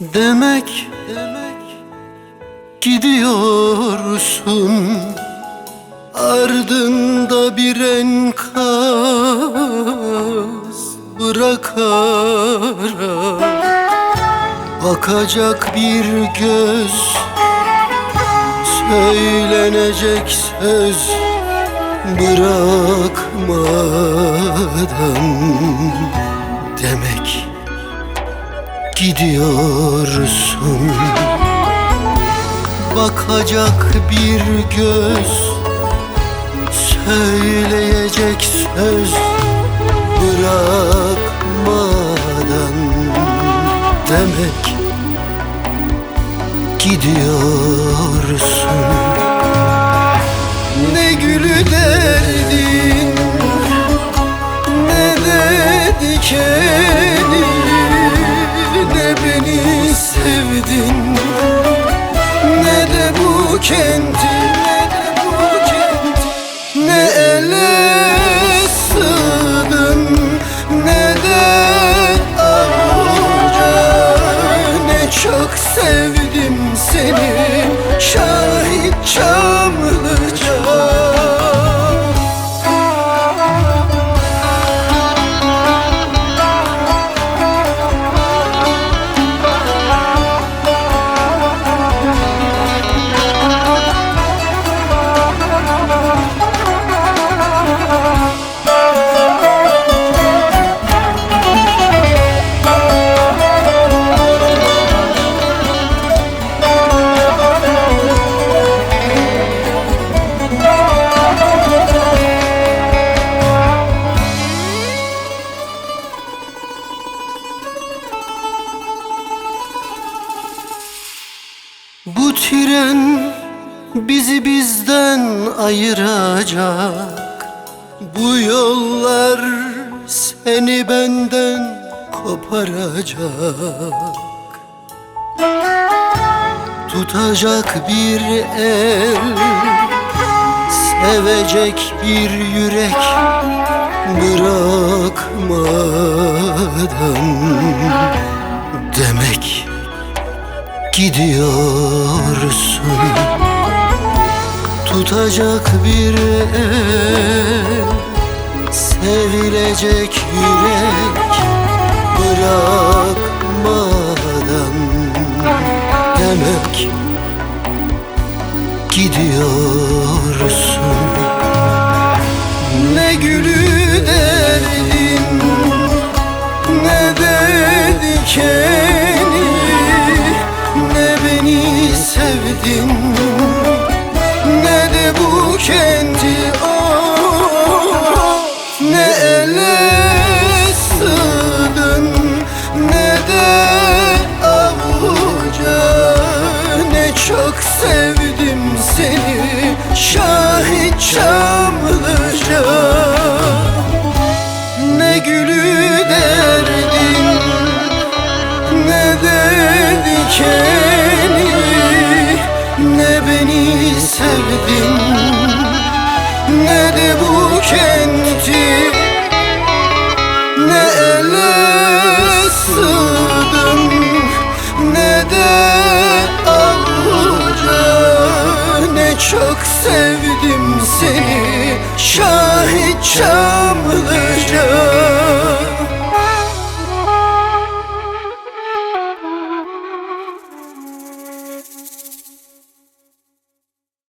Demek demek gidiyorsun. Ardında bir enkaz bırakarak bakacak bir göz söylenecek söz bırakmadan. Demek gidiyorsun? Bakacak bir göz Söyleyecek söz Bırakmadan Demek gidiyorsun. Ne gülü derdin Ne de dikeni çok sevdim seni Şahit Çamlıca Bu tren bizi bizden ayıracak. Bu yollar seni benden koparacak. Tutacak bir el Sevecek bir yürek Bırakmadan Demek gidiyorsun? Tutacak bir el Sevilecek yürek Bırakmadan Demek gidiyorsun. Ne gülü çok sevdim seni Şahit Çamlıca. Ne gülü derdin çok sevdim seni Şahit Çamlıca